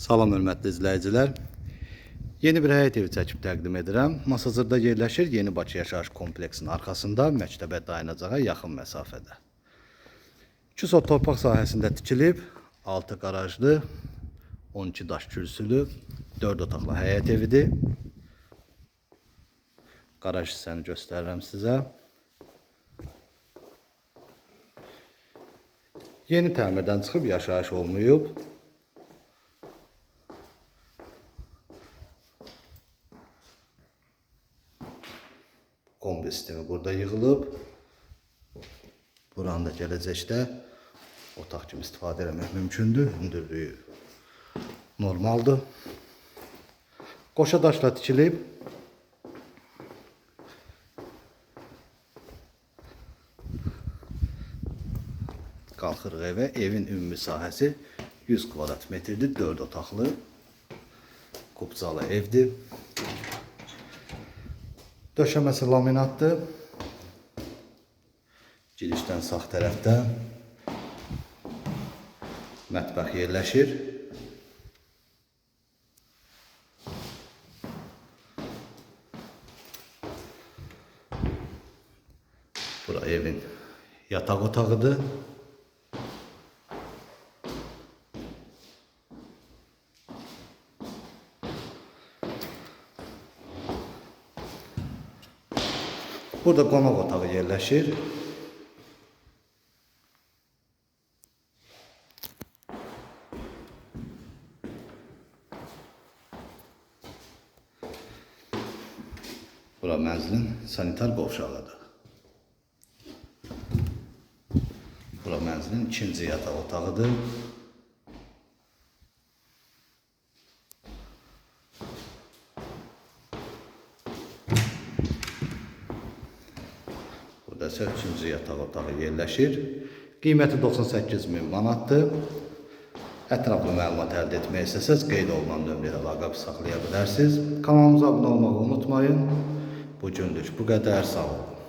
Salam hörmətli izləyicilər. Yeni bir həyət evi çəkib təqdim edirəm. Masazırda yerləşir Yeni Bakı yaşayış kompleksinin arxasında məktəbə dayanacağa yaxın məsafədə. 2 sot torpaq sahəsində tikilib, 6 qarajlı, 12 daş kürsülü, 4 otaqlı həyət evidir. Qaraj hissəni göstərirəm sizə. Yeni təmirdən çıxıb yaşayış olmayıb. Kombi sistemi burada yığılıb. Buranı da gələcəkdə otaq kimi istifadə etmək mümkündür. Hündürlüyü normaldır. Qoşa daşla tikilib. Qalxırıq evə. Evin ümumi sahəsi 100 kvadrat metrdir. 4 otaqlı kupcalı evdir. Döşəməsi laminatdır. Girişdən sağ tərəfdə mətbəx yerləşir. Bura evin yataq otağıdır. Burada qonaq otağı yerləşir. Bura mənzilin sanitar qovşağıdır. Bura mənzilin ikinci yataq otağıdır. Burada isə üçüncü yataq otağı yerləşir. Qiyməti 98 min manatdır. Ətraflı məlumat əldə etmək istəsəz qeyd olunan nömrəyə əlaqə saxlaya bilərsiniz. Kanalımıza abunə olmağı unutmayın. Bu günlük bu qədər. Sağ olun.